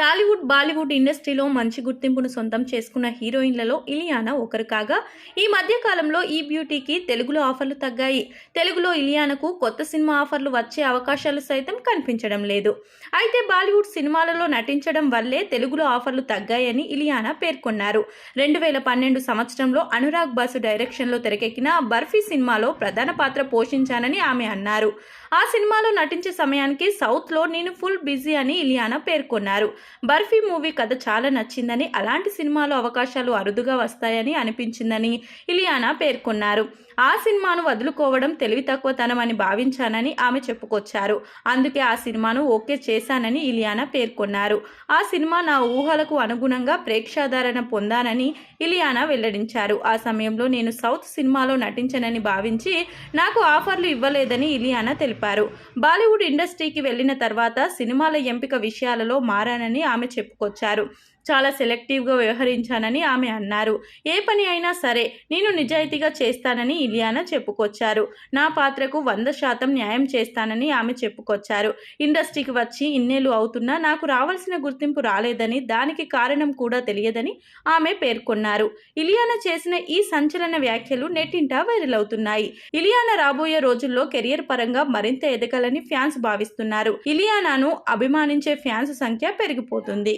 టాలీవుడ్ బాలీవుడ్ ఇండస్ట్రీలో మంచి గుర్తింపును సొంతం చేసుకున్న హీరోయిన్లలో ఇలియానా ఒకరు కాగా ఈ మధ్య కాలంలో ఈ బ్యూటీకి తెలుగులో ఆఫర్లు తగ్గాయి. తెలుగులో ఇలియానాకు కొత్త సినిమా ఆఫర్లు వచ్చే అవకాశాలు సైతం కనిపించడం లేదు. అయితే బాలీవుడ్ సినిమాలలో నటించడం వల్లే తెలుగులో ఆఫర్లు తగ్గాయని ఇలియానా పేర్కొన్నారు. రెండు వేల పన్నెండు సంవత్సరంలో అనురాగ్ బాసు డైరెక్షన్లో తెరకెక్కిన బర్ఫీ సినిమాలో ప్రధాన పాత్ర పోషించానని ఆమె అన్నారు. ఆ సినిమాలో నటించే సమయానికి సౌత్లో నేను ఫుల్ బిజీ అని ఇలియానా పేర్కొన్నారు. బర్ఫీ మూవీ కథ చాలా నచ్చిందని అలాంటి సినిమాలో అవకాశాలు అరుదుగా వస్తాయని అనిపించిందని ఇలియానా పేర్కొన్నారు. ఆ సినిమాను వదులుకోవడం తెలివి తక్కువతనమని భావించానని ఆమె చెప్పుకొచ్చారు. అందుకే ఆ సినిమాను ఓకే చేశానని ఇలియానా పేర్కొన్నారు. ఆ సినిమా నా ఊహలకు అనుగుణంగా ప్రేక్షాధారణ పొందానని ఇలియానా వెల్లడించారు. ఆ సమయంలో నేను సౌత్ సినిమాలో నటించనని భావించి నాకు ఆఫర్లు ఇవ్వలేదని ఇలియానా తెలిపారు. బాలీవుడ్ ఇండస్ట్రీకి వెళ్ళిన తర్వాత సినిమాల ఎంపిక విషయాలలో మారానని ఆమె చెప్పుకొచ్చారు. చాలా సెలెక్టివ్గా వ్యవహరించానని ఆమె అన్నారు. ఏ పని అయినా సరే నేను నిజాయితీగా చేస్తానని ఇలియానా చెప్పుకొచ్చారు. నా పాత్రకు వంద శాతం న్యాయం చేస్తానని ఆమె చెప్పుకొచ్చారు. ఇండస్ట్రీకి వచ్చి ఇన్నేళ్ళు అవుతున్నా నాకు రావాల్సిన గుర్తింపు రాలేదని దానికి కారణం కూడా తెలియదని ఆమె పేర్కొన్నారు. ఇలియానా చేసిన ఈ సంచలన వ్యాఖ్యలు నెట్టింటా వైరల్ అవుతున్నాయి. ఇలియానా రాబోయే రోజుల్లో కెరియర్ పరంగా మరింత ఎదగాలని ఫ్యాన్స్ భావిస్తున్నారు. ఇలియానాను అభిమానించే ఫ్యాన్స్ సంఖ్య పెరిగిపోతుంది.